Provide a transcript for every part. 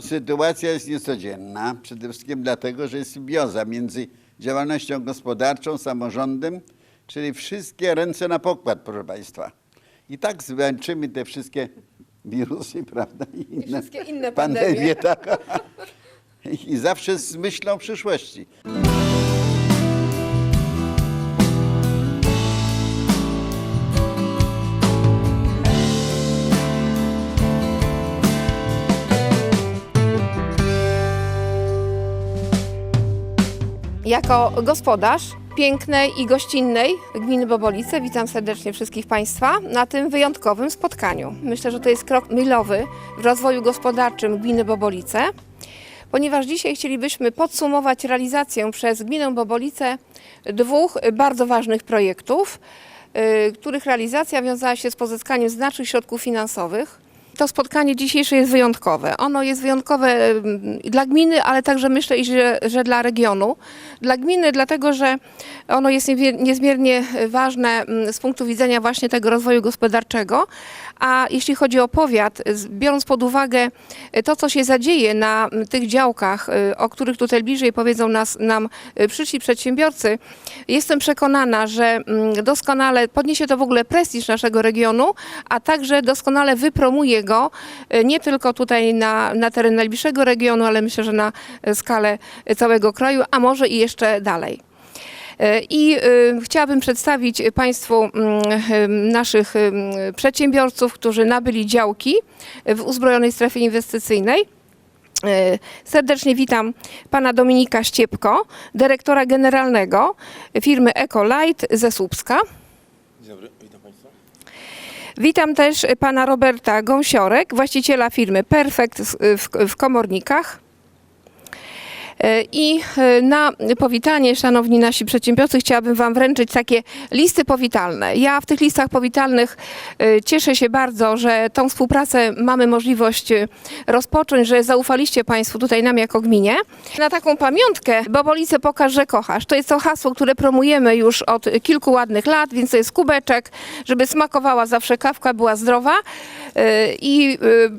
Sytuacja jest niecodzienna, przede wszystkim dlatego, że jest symbioza między działalnością gospodarczą, samorządem, czyli wszystkie ręce na pokład, proszę Państwa. I tak zwalczymy te wszystkie wirusy, prawda? I inne, wszystkie inne pandemie. tak. I zawsze z myślą przyszłości. Jako gospodarz pięknej i gościnnej gminy Bobolice witam serdecznie wszystkich Państwa na tym wyjątkowym spotkaniu. Myślę, że to jest krok milowy w rozwoju gospodarczym gminy Bobolice, ponieważ dzisiaj chcielibyśmy podsumować realizację przez gminę Bobolice dwóch bardzo ważnych projektów, y, których realizacja wiązała się z pozyskaniem znacznych środków finansowych. To spotkanie dzisiejsze jest wyjątkowe. Ono jest wyjątkowe mm, dla gminy, ale także myślę, że, że dla regionu. Dla gminy, dlatego że ono jest niezmiernie ważne mm, z punktu widzenia właśnie tego rozwoju gospodarczego. A jeśli chodzi o powiat, biorąc pod uwagę y, to, co się zadzieje na tych działkach, y, o których tutaj bliżej powiedzą nas, nam y, przyszli przedsiębiorcy, jestem przekonana, że mm, doskonale podniesie to w ogóle prestiż naszego regionu, a także doskonale wypromuje go e, nie tylko tutaj na, na teren najbliższego regionu, ale myślę, że na e, skalę e, całego kraju, a może i jeszcze dalej. E, I e, chciałabym przedstawić Państwu mm, e, naszych przedsiębiorców, którzy nabyli działki w uzbrojonej strefie inwestycyjnej. Serdecznie witam pana Dominika Ściepko, dyrektora generalnego firmy Ecolight ze Słupska. Dzień dobry, witam Państwa. Witam też pana Roberta Gąsiorek, właściciela firmy Perfect w Komornikach. E, I e, na powitanie, szanowni nasi przedsiębiorcy, chciałabym Wam wręczyć takie listy powitalne. Ja w tych listach powitalnych e, cieszę się bardzo, że tą współpracę mamy możliwość rozpocząć, że zaufaliście Państwo tutaj nam jako gminie. Na taką pamiątkę Bobolice pokaż, że kochasz. To jest to hasło, które promujemy już od kilku ładnych lat, więc to jest kubeczek, żeby smakowała zawsze kawka, była zdrowa i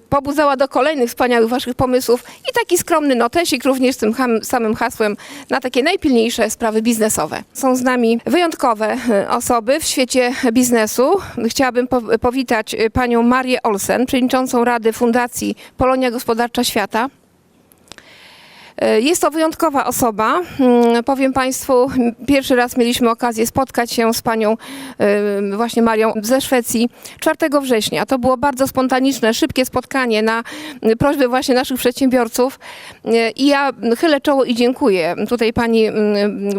pobudzała do kolejnych wspaniałych Waszych pomysłów i taki skromny notesik również z tym samym hasłem na takie najpilniejsze sprawy biznesowe. Są z nami wyjątkowe e, osoby w świecie biznesu. Chciałabym po- powitać e, panią Marię Olsen, przewodniczącą Rady Fundacji Polonia Gospodarcza Świata. E, Jest to wyjątkowa osoba. Mm, Powiem Państwu, pierwszy raz mieliśmy okazję spotkać się z panią e, właśnie Marią ze Szwecji 4 września. To było bardzo spontaniczne, szybkie spotkanie na m, prośbę właśnie naszych przedsiębiorców. E, I ja chylę czoło i dziękuję tutaj pani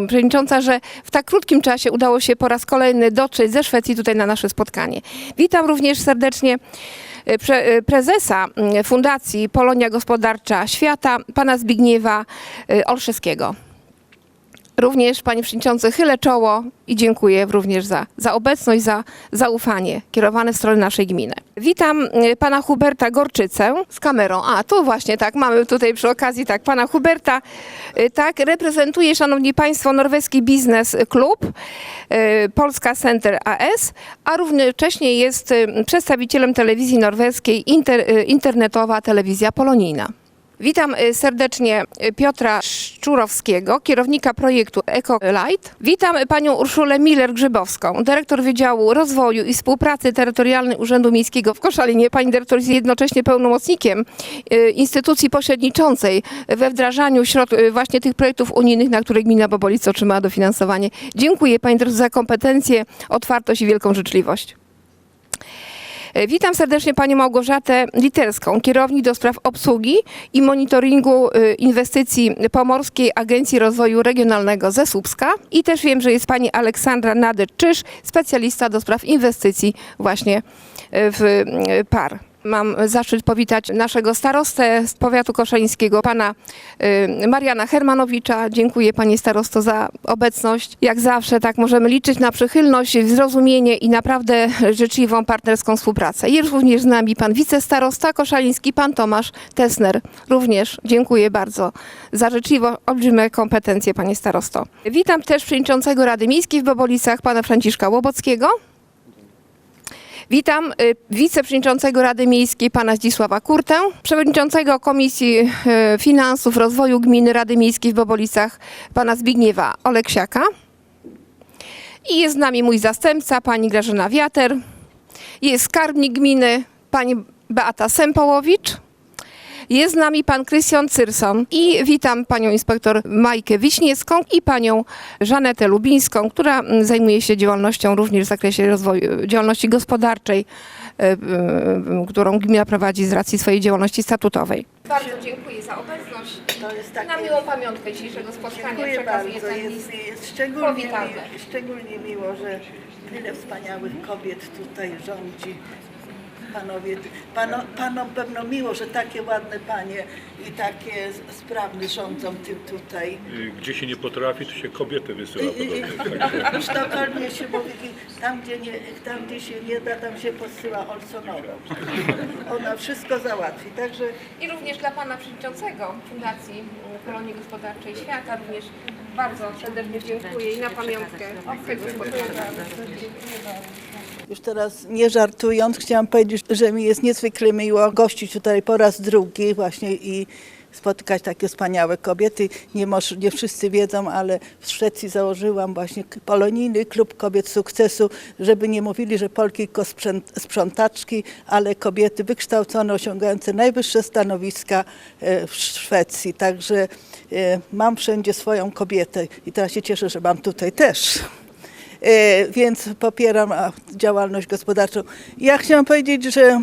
przewodnicząca, że w tak krótkim czasie udało się po raz kolejny dotrzeć ze Szwecji tutaj na nasze spotkanie. Witam również serdecznie pre, prezesa mm, Fundacji Polonia Gospodarcza Świata, pana Zbigniewa y, Olszewskiego. Również, panie przewodniczący, chylę czoło i dziękuję również za, za obecność, za zaufanie kierowane w stronę naszej gminy. Witam y, pana Huberta Gorczycę z kamerą. A, tu właśnie tak, mamy tutaj przy okazji tak, pana Huberta, y, tak, reprezentuje, szanowni państwo, norweski biznes klub y, Polska Center AS, a równocześnie jest przedstawicielem telewizji norweskiej inter, internetowa telewizja polonijna. Witam y, serdecznie Piotra Szczurowskiego, kierownika projektu EcoLight. Witam panią Urszulę Miller-Grzybowską, dyrektor Wydziału Rozwoju i Współpracy Terytorialnej Urzędu Miejskiego w Koszalinie. Pani dyrektor jest jednocześnie pełnomocnikiem y, instytucji pośredniczącej we wdrażaniu środ- y, właśnie tych projektów unijnych, na które gmina Bobolice otrzymała dofinansowanie. Dziękuję pani dyrektor za kompetencje, otwartość i wielką życzliwość. E, Witam serdecznie panią Małgorzatę Literską, kierownik do spraw obsługi i monitoringu y, inwestycji Pomorskiej Agencji Rozwoju Regionalnego ze Słupska. I też wiem, że jest pani Aleksandra Nadycz-Czyż, specjalista do spraw inwestycji właśnie y, w PAR. Mam zaszczyt powitać naszego starostę z powiatu koszalińskiego, pana y, Mariana Hermanowicza. Dziękuję panie starosto za obecność. Jak zawsze tak możemy liczyć na przychylność, zrozumienie i naprawdę życzliwą partnerską współpracę. Jest również z nami pan wicestarosta koszaliński, pan Tomasz Tesner. Również dziękuję bardzo za życzliwe, olbrzymie kompetencje panie starosto. Witam też przewodniczącego Rady Miejskiej w Bobolicach, pana Franciszka Łobockiego. Witam y, wiceprzewodniczącego Rady Miejskiej pana Zdzisława Kurtę, przewodniczącego Komisji y, Finansów Rozwoju Gminy Rady Miejskiej w Bobolicach pana Zbigniewa Oleksiaka. I jest z nami mój zastępca, pani Grażyna Wiater. Jest skarbnik gminy, pani Beata Sempołowicz. Jest z nami pan Krystian Cyrson i witam panią inspektor Majkę Wiśniewską i panią Żanetę Lubińską, która mm, zajmuje się działalnością również w zakresie rozwoju, działalności gospodarczej, e, którą gmina prowadzi z racji swojej działalności statutowej. Bardzo dziękuję za obecność. To jest Na takie... miłą pamiątkę dzisiejszego spotkania Dziękuję przekazuję bardzo. ten Jest, list. jest szczególnie, mi, szczególnie miło, że tyle wspaniałych kobiet tutaj rządzi. Panowie, pano, panom pewno miło, że takie ładne panie i takie sprawne rządzą tym tutaj. Gdzie się nie potrafi, to się kobiety wysyła w Sztokholmie się mówi, tam gdzie, nie, tam gdzie się nie da, tam się posyła Olsonową. Ona wszystko załatwi, także I również dla pana przewodniczącego Fundacji Kolonii Gospodarczej Świata również bardzo serdecznie dziękuję i na pamiątkę tego spotkania. Już teraz nie żartując, chciałam powiedzieć, że mi jest niezwykle miło gościć tutaj po raz drugi właśnie i spotykać takie wspaniałe kobiety. Nie, moż, nie wszyscy wiedzą, ale w Szwecji założyłam właśnie polonijny klub kobiet sukcesu, żeby nie mówili, że Polki tylko sprzątaczki, ale kobiety wykształcone, osiągające najwyższe stanowiska e, w Szwecji. Także e, mam wszędzie swoją kobietę i teraz się cieszę, że mam tutaj też. E, więc popieram działalność gospodarczą. Ja chciałam powiedzieć, że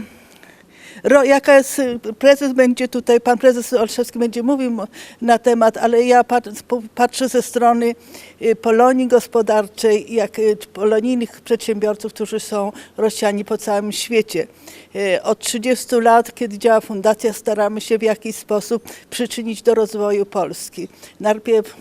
jaka jest, y, prezes będzie tutaj, pan prezes Olszewski będzie mówił na temat, ale ja patrzę ze strony y, Polonii gospodarczej, jak y, polonijnych przedsiębiorców, którzy są rozsiani po całym świecie. E, Od 30 lat, kiedy działa fundacja, staramy się w jakiś sposób przyczynić do rozwoju Polski. Najpierw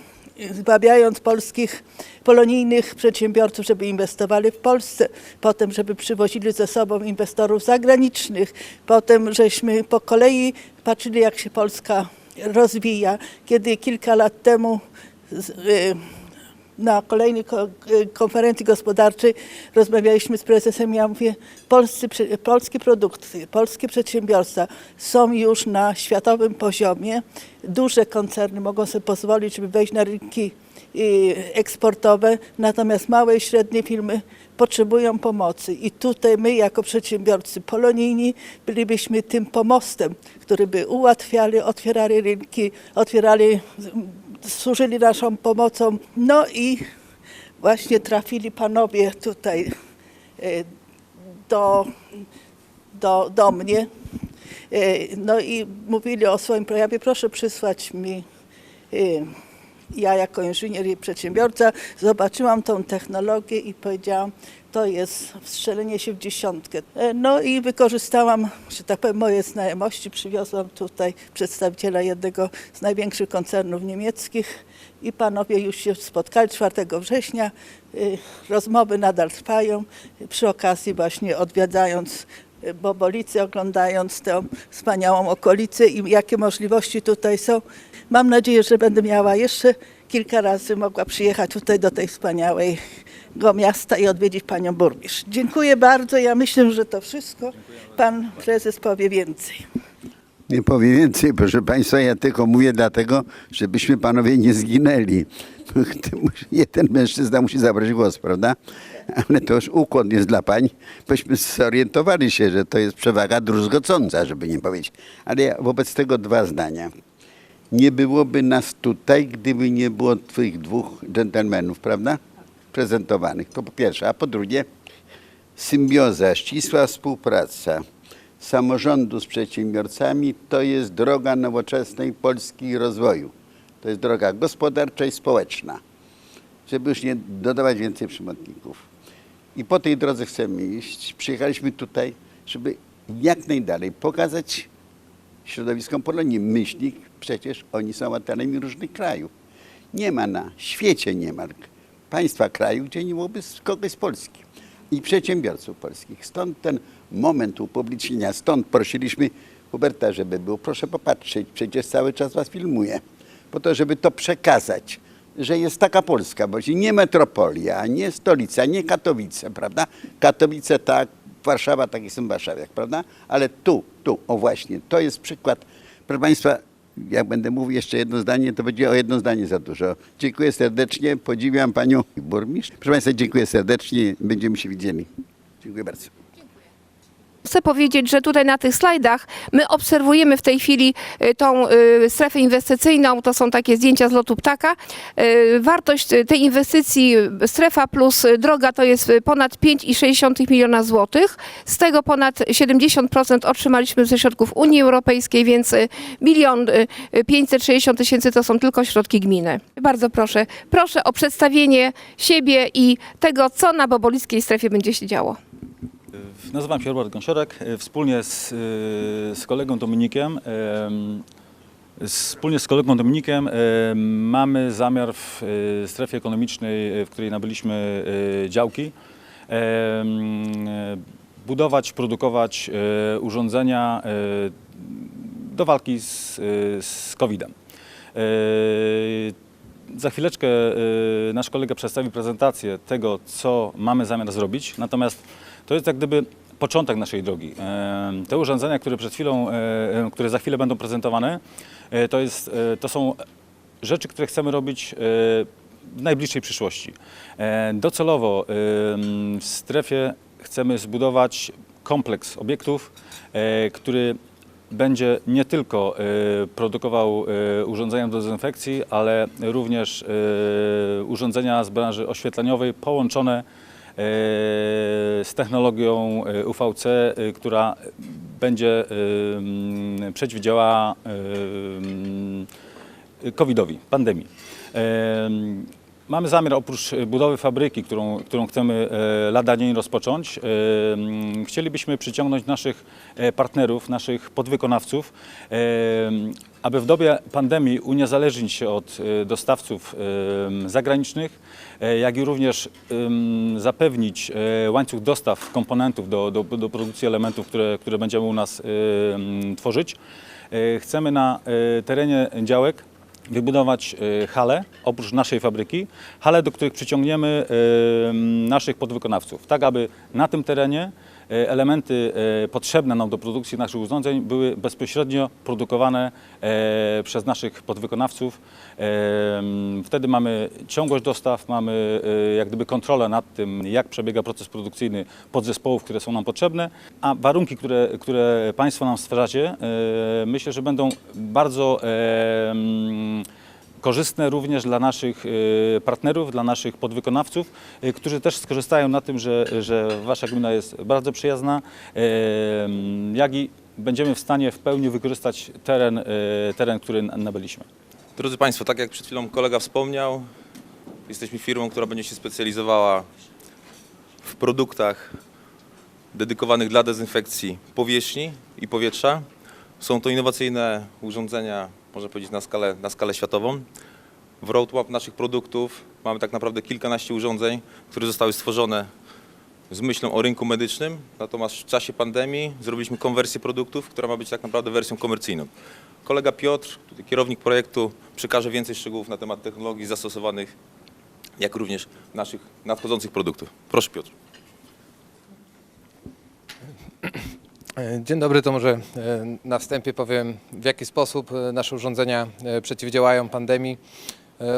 zbawiając polskich polonijnych przedsiębiorców, żeby inwestowali w Polsce, potem, żeby przywozili ze sobą inwestorów zagranicznych, potem, żeśmy po kolei patrzyli, jak się Polska rozwija. Kiedy kilka lat temu z, y, na kolejnej ko- y, konferencji gospodarczej rozmawialiśmy z prezesem. Ja mówię, polscy, polskie produkty, polskie przedsiębiorstwa są już na światowym poziomie. Duże koncerny mogą sobie pozwolić, żeby wejść na rynki y, eksportowe, natomiast małe i średnie firmy potrzebują pomocy. I tutaj my, jako przedsiębiorcy polonijni, bylibyśmy tym pomostem, który by ułatwiali, otwierali rynki, otwierali służyli naszą pomocą. No i właśnie trafili panowie tutaj e, do, do, do mnie. E, No i mówili o swoim projekcie. Proszę przysłać mi. e, Ja jako inżynier i przedsiębiorca zobaczyłam tą technologię i powiedziałam, to jest wstrzelenie się w dziesiątkę. E, No i wykorzystałam, że tak powiem, moje znajomości. Przywiozłam tutaj przedstawiciela jednego z największych koncernów niemieckich i panowie już się spotkali 4 września. Y, Rozmowy nadal trwają. Przy okazji właśnie odwiedzając y, Bobolice, oglądając tę wspaniałą okolicę i jakie możliwości tutaj są. Mam nadzieję, że będę miała jeszcze kilka razy mogła przyjechać tutaj do tej wspaniałego miasta i odwiedzić panią burmistrz. Dziękuję bardzo. Ja myślę, że to wszystko. Pan prezes powie więcej. Nie powiem więcej, proszę Państwa, ja tylko mówię dlatego, żebyśmy panowie nie zginęli. Jeden mężczyzna musi zabrać głos, prawda? Ale to już ukłon jest dla pań, byśmy zorientowali się, że to jest przewaga druzgocąca, żeby nie powiedzieć. Ale ja wobec tego dwa zdania. Nie byłoby nas tutaj, gdyby nie było twych dwóch dżentelmenów, prawda? Prezentowanych. To po pierwsze. A po drugie, symbioza, ścisła współpraca samorządu z przedsiębiorcami to jest droga nowoczesnej Polski rozwoju. To jest droga gospodarcza i społeczna, żeby już nie dodawać więcej przymotników. I po tej drodze chcemy iść. Przyjechaliśmy tutaj, żeby jak najdalej pokazać środowiskom Polonii myśli, przecież oni są obywatelami różnych krajów. Nie ma na świecie niemal państwa kraju, gdzie nie byłoby kogoś z Polski i przedsiębiorców polskich. Stąd ten moment upublicznienia, stąd prosiliśmy Huberta, żeby był, proszę popatrzeć, przecież cały czas was filmuje, po to, żeby to przekazać, że jest taka Polska, bo nie metropolia, nie stolica, nie Katowice, prawda? Katowice tak, Warszawa, tak jestem warszawiak, prawda? Ale tu, tu, o właśnie, to jest przykład. Proszę Państwa, jak będę mówił jeszcze jedno zdanie, to będzie o jedno zdanie za dużo. Dziękuję serdecznie, podziwiam Panią Burmistrz. Proszę Państwa, dziękuję serdecznie, będziemy się widzieli. Dziękuję bardzo. Chcę powiedzieć, że tutaj na tych slajdach my obserwujemy w tej chwili y, tą y, strefę inwestycyjną, to są takie zdjęcia z lotu ptaka. Y, Wartość tej inwestycji strefa plus droga to jest ponad 5,6 miliona złotych. Z tego ponad 70% otrzymaliśmy ze środków Unii Europejskiej, więc milion y, y, 560 tysięcy to są tylko środki gminy. Bardzo proszę, proszę o przedstawienie siebie i tego, co na Bobolickiej strefie będzie się działo. Nazywam się Robert Gąsiorek. E, Wspólnie z, e, z kolegą Dominikiem, em, wspólnie z kolegą Dominikiem em, mamy zamiar w e, strefie ekonomicznej, w której nabyliśmy działki, budować, produkować urządzenia do walki z, z COVID-em. Za chwileczkę nasz kolega przedstawi prezentację tego, co mamy zamiar zrobić. Natomiast to jest jak gdyby początek naszej drogi. E, Te urządzenia, które przed chwilą, e, e, które za chwilę będą prezentowane, to, jest, to są rzeczy, które chcemy robić w najbliższej przyszłości. Docelowo w strefie chcemy zbudować kompleks obiektów, który będzie nie tylko produkował urządzenia do dezynfekcji, ale również urządzenia z branży oświetleniowej połączone z technologią e, UVC, e, która będzie e, przeciwdziałała e, COVID-owi, pandemii. Mamy zamiar oprócz budowy fabryki, którą, którą chcemy e, lada dzień rozpocząć, em, chcielibyśmy przyciągnąć naszych e, partnerów, naszych podwykonawców, aby w dobie pandemii uniezależnić się od e, dostawców zagranicznych, e, jak i również zapewnić e, łańcuch dostaw komponentów do, do, do produkcji elementów, które, które będziemy u nas tworzyć. E, Chcemy na e, terenie działek wybudować e, halę, oprócz naszej fabryki, halę, do których przyciągniemy e, naszych podwykonawców, tak aby na tym terenie elementy e, potrzebne nam do produkcji naszych urządzeń były bezpośrednio produkowane e, przez naszych podwykonawców. E, Wtedy mamy ciągłość dostaw, mamy e, jak gdyby kontrolę nad tym, jak przebiega proces produkcyjny podzespołów, które są nam potrzebne, a warunki, które, które Państwo nam stwarzacie, e, myślę, że będą bardzo e, korzystne również dla naszych e, partnerów, dla naszych podwykonawców, e, którzy też skorzystają na tym, że, że Wasza gmina jest bardzo przyjazna, mm, jak i będziemy w stanie w pełni wykorzystać teren, teren który nabyliśmy. Drodzy Państwo, tak jak przed chwilą kolega wspomniał, jesteśmy firmą, która będzie się specjalizowała w produktach dedykowanych dla dezynfekcji powierzchni i powietrza. Są to innowacyjne urządzenia, można powiedzieć, na skalę, na skalę światową. W roadmap naszych produktów mamy tak naprawdę kilkanaście urządzeń, które zostały stworzone z myślą o rynku medycznym, natomiast w czasie pandemii zrobiliśmy konwersję produktów, która ma być tak naprawdę wersją komercyjną. Kolega Piotr, kierownik projektu, przekaże więcej szczegółów na temat technologii zastosowanych, jak również naszych nadchodzących produktów. Proszę Piotr. E, Dzień dobry, to może e, na wstępie powiem, w jaki sposób e, nasze urządzenia przeciwdziałają pandemii.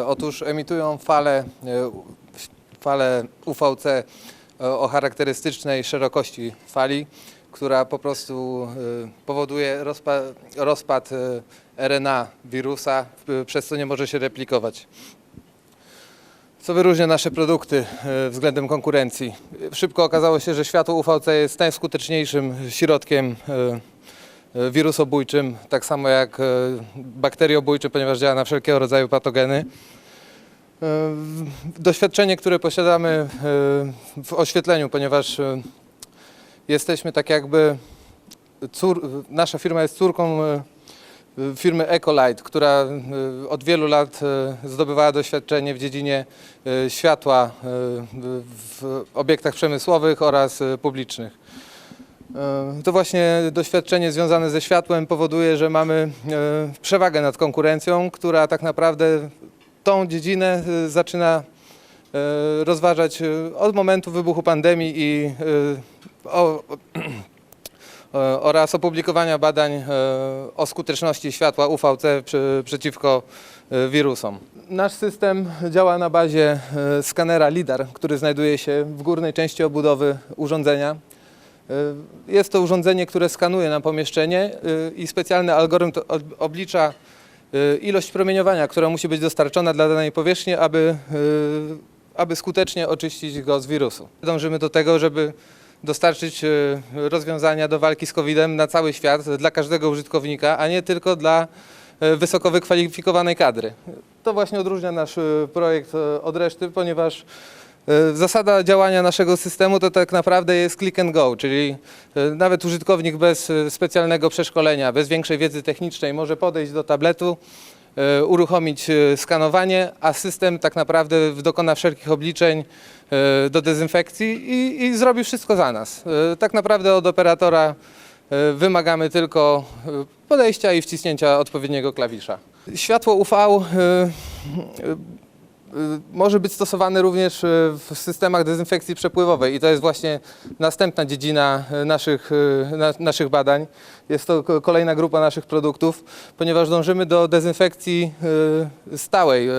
Otóż emitują fale, fale UVC o charakterystycznej szerokości fali, która po prostu powoduje rozpa rozpad RNA wirusa, przez co nie może się replikować. Co wyróżnia nasze produkty e, względem konkurencji? Szybko okazało się, że światło UVC jest najskuteczniejszym środkiem e, e, wirusobójczym, tak samo jak bakteriobójczym, ponieważ działa na wszelkiego rodzaju patogeny. Doświadczenie, które posiadamy w oświetleniu, ponieważ jesteśmy tak jakby, nasza firma jest córką firmy Ecolite, która y, od wielu lat y, zdobywała doświadczenie w dziedzinie y, światła w obiektach przemysłowych oraz publicznych. To właśnie doświadczenie związane ze światłem powoduje, że mamy przewagę nad konkurencją, która tak naprawdę tą dziedzinę zaczyna rozważać od momentu wybuchu pandemii i o, oraz opublikowania badań e, o skuteczności światła UVC przeciwko e, wirusom. Nasz system działa na bazie e, skanera LIDAR, który znajduje się w górnej części obudowy urządzenia. E, Jest to urządzenie, które skanuje nam pomieszczenie e, i specjalny algorytm oblicza e, ilość promieniowania, która musi być dostarczona dla danej powierzchni, aby, e, aby skutecznie oczyścić go z wirusu. Dążymy do tego, żeby dostarczyć e, rozwiązania do walki z COVID-em na cały świat dla każdego użytkownika, a nie tylko dla e, wysoko wykwalifikowanej kadry. To właśnie odróżnia nasz e, projekt od reszty, ponieważ Zasada działania naszego systemu to tak naprawdę jest click and go, czyli nawet użytkownik bez specjalnego przeszkolenia, bez większej wiedzy technicznej może podejść do tabletu, uruchomić e, skanowanie, a system tak naprawdę dokona wszelkich obliczeń e, do dezynfekcji i, i zrobi wszystko za nas. E, Tak naprawdę od operatora e, wymagamy tylko e, podejścia i wcisnięcia odpowiedniego klawisza. Światło UV e, e, może być stosowany również y, w systemach dezynfekcji przepływowej i to jest właśnie następna dziedzina y, naszych, y, na, naszych badań. Jest to ko- kolejna grupa naszych produktów, ponieważ dążymy do dezynfekcji y, stałej y,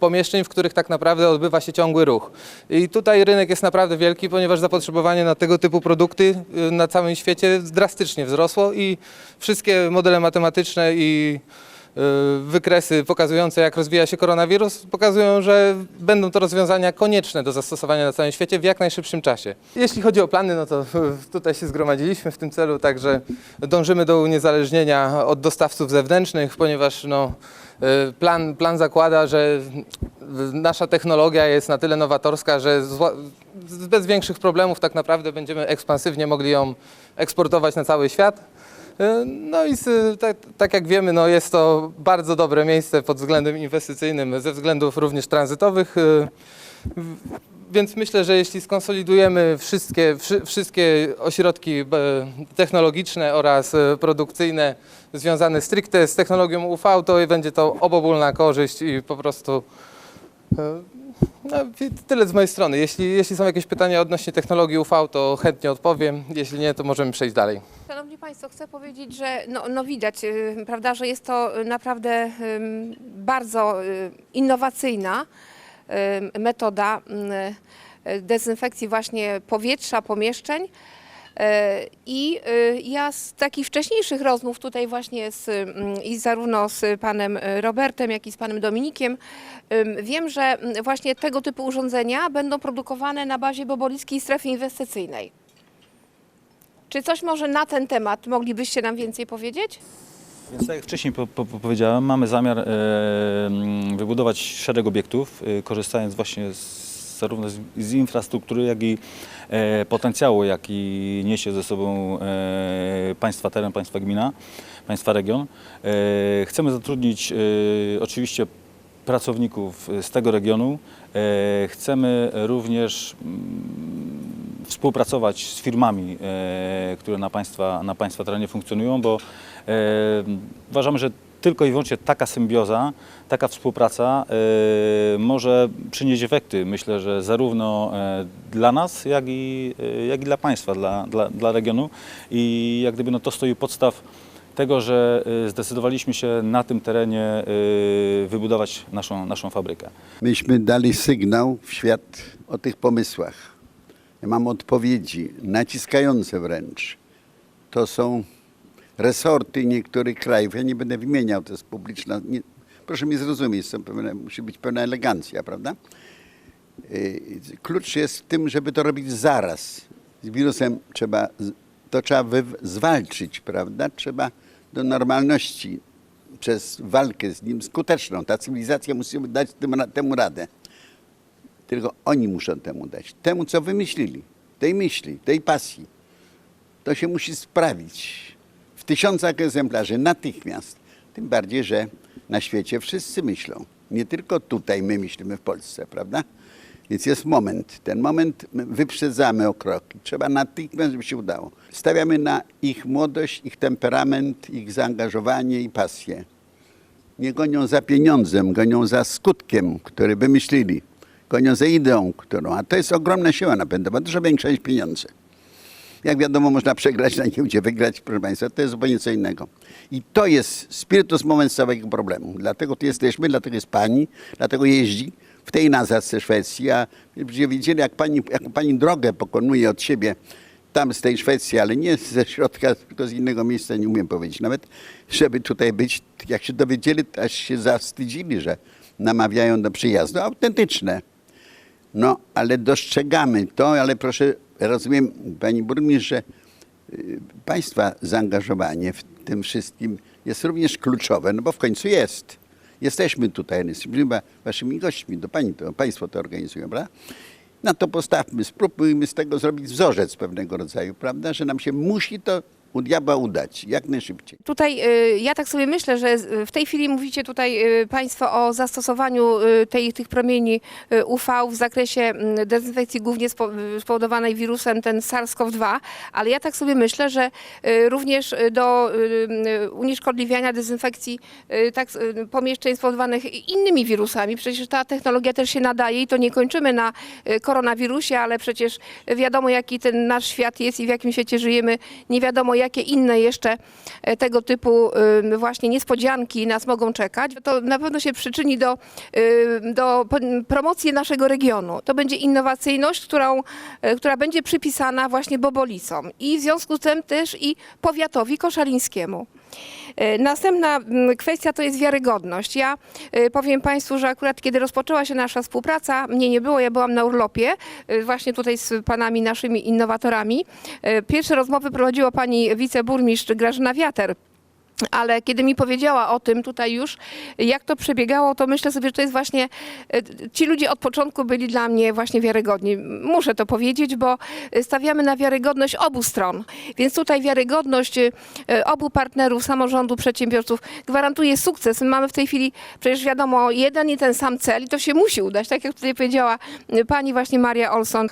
pomieszczeń, w których tak naprawdę odbywa się ciągły ruch. I tutaj rynek jest naprawdę wielki, ponieważ zapotrzebowanie na tego typu produkty y, na całym świecie drastycznie wzrosło i wszystkie modele matematyczne i y, wykresy pokazujące, jak rozwija się koronawirus, pokazują, że będą to rozwiązania konieczne do zastosowania na całym świecie w jak najszybszym czasie. Jeśli chodzi o plany, no to y, tutaj się zgromadziliśmy w tym celu, także dążymy do uniezależnienia od dostawców zewnętrznych, ponieważ no, y, plan, plan zakłada, że nasza technologia jest na tyle nowatorska, że bez większych problemów tak naprawdę będziemy ekspansywnie mogli ją eksportować na cały świat. E, No i tak, tak jak wiemy, no jest to bardzo dobre miejsce pod względem inwestycyjnym, ze względów również tranzytowych. e, Więc myślę, że jeśli skonsolidujemy wszystkie, wszy, wszystkie ośrodki e, technologiczne oraz produkcyjne związane stricte z technologią UV, to będzie to obopólna korzyść i po prostu no, tyle z mojej strony. Jeśli, jeśli są jakieś pytania odnośnie technologii UV, to chętnie odpowiem. Jeśli nie, to możemy przejść dalej. Szanowni Państwo, chcę powiedzieć, że no, no widać, y, prawda, że jest to y, naprawdę bardzo y, innowacyjna metoda y, dezynfekcji właśnie powietrza, pomieszczeń. Y, I y, ja z takich wcześniejszych rozmów tutaj właśnie z, ym, i zarówno z panem y, Robertem, jak i z panem Dominikiem, wiem, że mm, właśnie tego typu urządzenia będą produkowane na bazie Bobolickiej Strefy Inwestycyjnej. Czy coś może na ten temat moglibyście nam więcej powiedzieć? Więc tak jak wcześniej po, po powiedziałem, mamy zamiar e, mm, wybudować szereg obiektów, e, korzystając właśnie z, zarówno z, z infrastruktury, jak i e, potencjału, jaki niesie ze sobą e, państwa teren, państwa gmina, państwa region. E, chcemy zatrudnić e, oczywiście pracowników z tego regionu. E, chcemy również mm, współpracować z firmami, e, które na państwa, na państwa terenie funkcjonują, bo e, uważamy, że tylko i wyłącznie taka symbioza, taka współpraca e, może przynieść efekty. Myślę, że zarówno e, dla nas, jak i, e, jak i dla państwa, dla, dla, dla regionu. I jak gdyby no, to stoi u podstaw tego, że zdecydowaliśmy się na tym terenie wybudować naszą, naszą fabrykę. Myśmy dali sygnał w świat o tych pomysłach. Ja mam odpowiedzi, naciskające wręcz. To są resorty niektórych krajów. Ja nie będę wymieniał, to jest publiczna. Nie, proszę mi zrozumieć, pewne, musi być pewna elegancja, prawda? Yy, Klucz jest w tym, żeby to robić zaraz. Z wirusem trzeba, to trzeba zwalczyć, prawda? Trzeba do normalności przez walkę z nim skuteczną. Ta cywilizacja musi dać tym, temu radę. Tylko oni muszą temu dać. Temu, co wymyślili. Tej myśli, tej pasji. To się musi sprawić w tysiącach egzemplarzy natychmiast. Tym bardziej, że na świecie wszyscy myślą. Nie tylko tutaj my myślimy w Polsce, prawda? Więc jest moment. Ten moment my wyprzedzamy o krok. Trzeba natychmiast, żeby się udało. Stawiamy na ich młodość, ich temperament, ich zaangażowanie i pasję. Nie gonią za pieniądzem, gonią za skutkiem, który wymyślili. Gonią za ideą, którą. A to jest ogromna siła napędowa, dużo większa niż pieniądze. Jak wiadomo, można przegrać na giełdzie, wygrać, proszę Państwa, to jest zupełnie co innego. I to jest spiritus moment całego problemu. Dlatego tu jesteśmy, dlatego jest Pani, dlatego jeździ w tej nazadce Szwecji, a widzieli, jak pani, jak pani drogę pokonuje od siebie tam z tej Szwecji, ale nie ze środka, tylko z innego miejsca, nie umiem powiedzieć nawet, żeby tutaj być, jak się dowiedzieli, aż się zawstydzili, że namawiają do przyjazdu. Autentyczne. No, ale dostrzegamy to, ale proszę, rozumiem, pani burmistrz, że y, państwa zaangażowanie w tym wszystkim jest również kluczowe, no bo w końcu jest. Jesteśmy tutaj, jesteśmy chyba waszymi gośćmi, to pani to, państwo to organizują, prawda? No to postawmy, spróbujmy z tego zrobić wzorzec pewnego rodzaju, prawda, że nam się musi to u diabła udać, jak najszybciej. Tutaj y, ja tak sobie myślę, że w tej chwili mówicie tutaj y, Państwo o zastosowaniu y, tej, tych promieni UV w zakresie mm, dezynfekcji głównie spo- spowodowanej wirusem ten SARS-CoV-2, ale ja tak sobie myślę, że również do unieszkodliwiania dezynfekcji tak, pomieszczeń spowodowanych innymi wirusami, przecież ta technologia też się nadaje i to nie kończymy na koronawirusie, ale przecież wiadomo jaki ten nasz świat jest i w jakim świecie żyjemy, nie wiadomo jakie inne jeszcze e, tego typu właśnie niespodzianki nas mogą czekać, to na pewno się przyczyni do, do promocji naszego regionu. To będzie innowacyjność, którą, e, która będzie przypisana właśnie Bobolicom i w związku z tym też i powiatowi koszalińskiemu. E, Następna mm, kwestia to jest wiarygodność. Ja e, powiem Państwu, że akurat kiedy rozpoczęła się nasza współpraca, mnie nie było, ja byłam na urlopie, e, właśnie tutaj z panami naszymi innowatorami. Pierwsze rozmowy prowadziła pani wiceburmistrz Grażyna Wiater. Ale kiedy mi powiedziała o tym tutaj już, jak to przebiegało, to myślę sobie, że to jest właśnie, e, ci ludzie od początku byli dla mnie właśnie wiarygodni. Muszę to powiedzieć, bo stawiamy na wiarygodność obu stron. Więc tutaj wiarygodność e, obu partnerów, samorządu, przedsiębiorców gwarantuje sukces. My mamy w tej chwili przecież wiadomo jeden i ten sam cel i to się musi udać, tak jak tutaj powiedziała pani właśnie Maria Olson.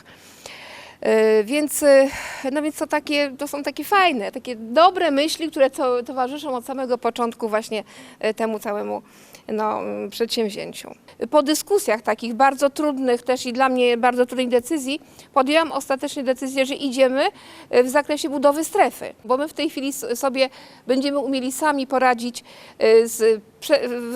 E, Więc, e, no więc to, takie, to są takie fajne, takie dobre myśli, które to, towarzyszą od samego początku właśnie e, temu całemu no, mm, przedsięwzięciu. Po dyskusjach takich bardzo trudnych też i dla mnie bardzo trudnej decyzji podjęłam ostatecznie decyzję, że idziemy w zakresie budowy strefy, bo my w tej chwili sobie będziemy umieli sami poradzić z,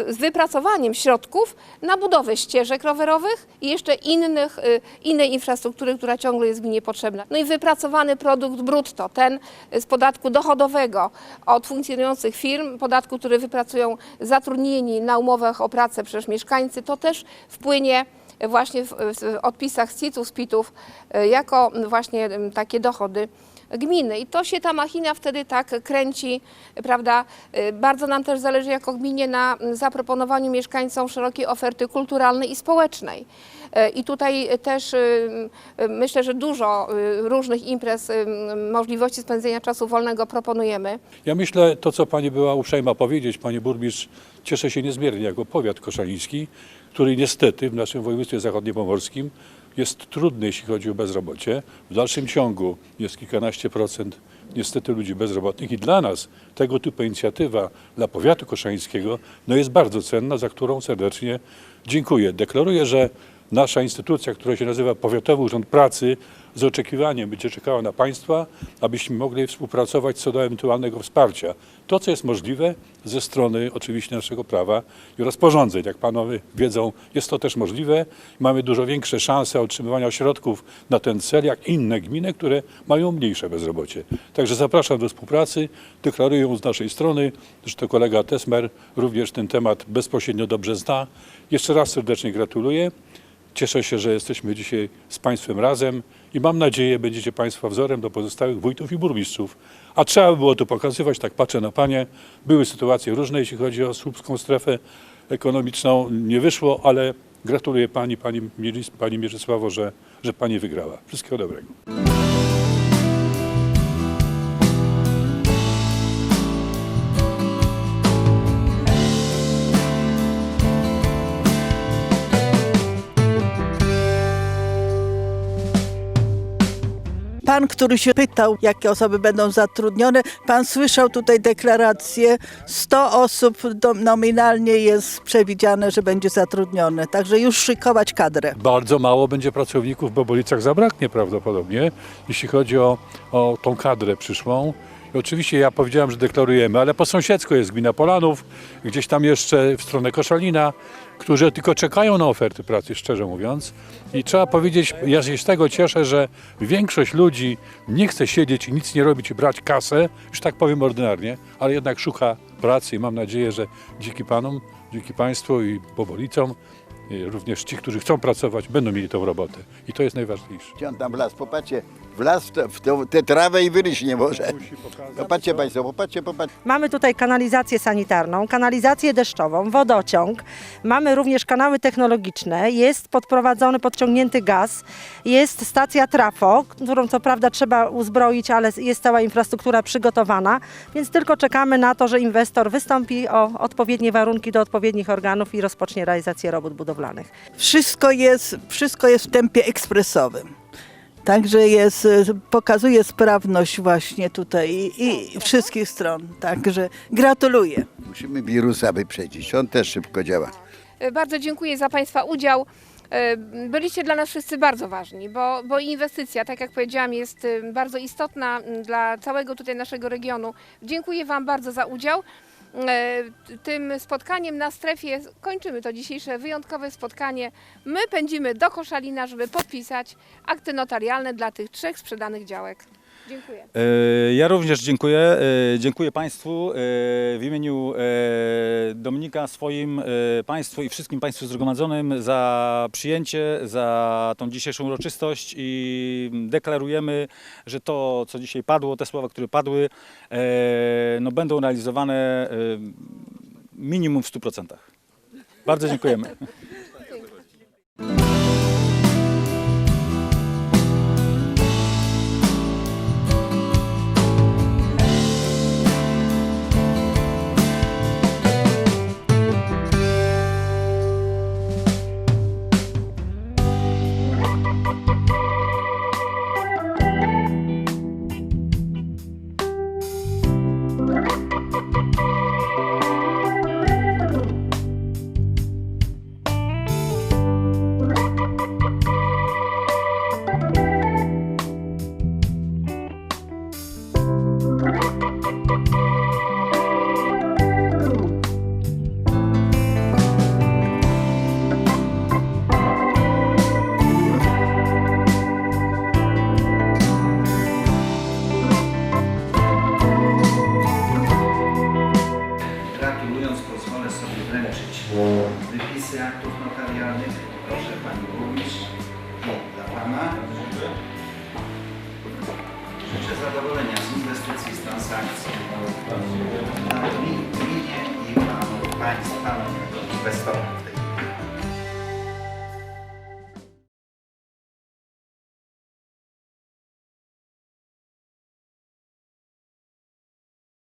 z wypracowaniem środków na budowę ścieżek rowerowych i jeszcze innych, y, innej infrastruktury, która ciągle jest gminie potrzebna. No i wypracowany produkt brutto, ten z podatku dochodowego od funkcjonujących firm, podatku, który wypracują zatrudnieni na umowach o pracę przez mieszkańcy, to też wpłynie właśnie w, w odpisach z CIT-ów, z PIT-ów y, jako właśnie takie dochody gminy. I to się ta machina wtedy tak kręci, prawda? Y, Bardzo nam też zależy jako gminie na zaproponowaniu mieszkańcom szerokiej oferty kulturalnej i społecznej. Y, I tutaj też myślę, że dużo różnych imprez, możliwości spędzenia czasu wolnego proponujemy. Ja myślę, to co Pani była uprzejma powiedzieć, Panie Burmistrz, cieszę się niezmiernie jako powiat koszaliński, który niestety w naszym województwie zachodniopomorskim jest trudny, jeśli chodzi o bezrobocie. W dalszym ciągu jest kilkanaście procent niestety ludzi bezrobotnych i dla nas tego typu inicjatywa dla powiatu koszalińskiego no jest bardzo cenna, za którą serdecznie dziękuję. Deklaruję, że nasza instytucja, która się nazywa Powiatowy Urząd Pracy, z oczekiwaniem będzie czekała na Państwa, abyśmy mogli współpracować co do ewentualnego wsparcia. To, co jest możliwe ze strony oczywiście naszego prawa i rozporządzeń. Jak Panowie wiedzą, jest to też możliwe. Mamy dużo większe szanse otrzymywania środków na ten cel, jak inne gminy, które mają mniejsze bezrobocie. Także zapraszam do współpracy. Deklaruję z naszej strony, że to kolega Tesmer również ten temat bezpośrednio dobrze zna. Jeszcze raz serdecznie gratuluję. Cieszę się, że jesteśmy dzisiaj z Państwem razem i mam nadzieję, będziecie Państwo wzorem do pozostałych wójtów i burmistrzów. A trzeba by było to pokazywać, tak patrzę na Panie. Były sytuacje różne, jeśli chodzi o słupską strefę ekonomiczną. Nie wyszło, ale gratuluję Pani, Pani, Pani Mieczysławo, że, że Pani wygrała. Wszystkiego dobrego. Pan, który się pytał, jakie osoby będą zatrudnione, pan słyszał tutaj deklarację, 100 osób nominalnie jest przewidziane, że będzie zatrudnione, także już szykować kadrę. Bardzo mało będzie pracowników w Bobolicach zabraknie prawdopodobnie, jeśli chodzi o, o tą kadrę przyszłą. Oczywiście ja powiedziałem, że deklarujemy, ale po sąsiedzku jest gmina Polanów, gdzieś tam jeszcze w stronę Koszalina, którzy tylko czekają na oferty pracy, szczerze mówiąc. I trzeba powiedzieć, ja się z tego cieszę, że większość ludzi nie chce siedzieć i nic nie robić i brać kasę, już tak powiem ordynarnie, ale jednak szuka pracy i mam nadzieję, że dzięki Panom, dzięki Państwu i Bobolicom i również ci, którzy chcą pracować, będą mieli tą robotę. I to jest najważniejsze. Gdzie tam wlazł? Popatrzcie, wlazł w, te, w tę trawę i wyryć nie może. Popatrzcie Państwo, popatrzcie, popatrzcie. Mamy tutaj kanalizację sanitarną, kanalizację deszczową, wodociąg. Mamy również kanały technologiczne. Jest podprowadzony, podciągnięty gaz. Jest stacja trafo, którą co prawda trzeba uzbroić, ale jest cała infrastruktura przygotowana. Więc tylko czekamy na to, że inwestor wystąpi o odpowiednie warunki do odpowiednich organów i rozpocznie realizację robót budowlanych. Wszystko jest, wszystko jest w tempie ekspresowym. Także jest, pokazuje sprawność właśnie tutaj i, wszystkich stron. Także gratuluję. Musimy wirusa wyprzedzić, on też szybko działa. E, Bardzo dziękuję za Państwa udział. E, Byliście dla nas wszyscy bardzo ważni, bo, bo inwestycja, tak jak powiedziałam, jest e, bardzo istotna dla całego tutaj naszego regionu. Dziękuję Wam bardzo za udział. E, Tym spotkaniem na strefie kończymy to dzisiejsze wyjątkowe spotkanie. My pędzimy do Koszalina, żeby podpisać akty notarialne dla tych trzech sprzedanych działek. Dziękuję. E, Ja również dziękuję. E, Dziękuję Państwu e, w imieniu Dominika, swoim Państwu i wszystkim Państwu zgromadzonym za przyjęcie, za tą dzisiejszą uroczystość i deklarujemy, że to, co dzisiaj padło, te słowa, które padły, no, będą realizowane minimum w 100%. Bardzo dziękujemy.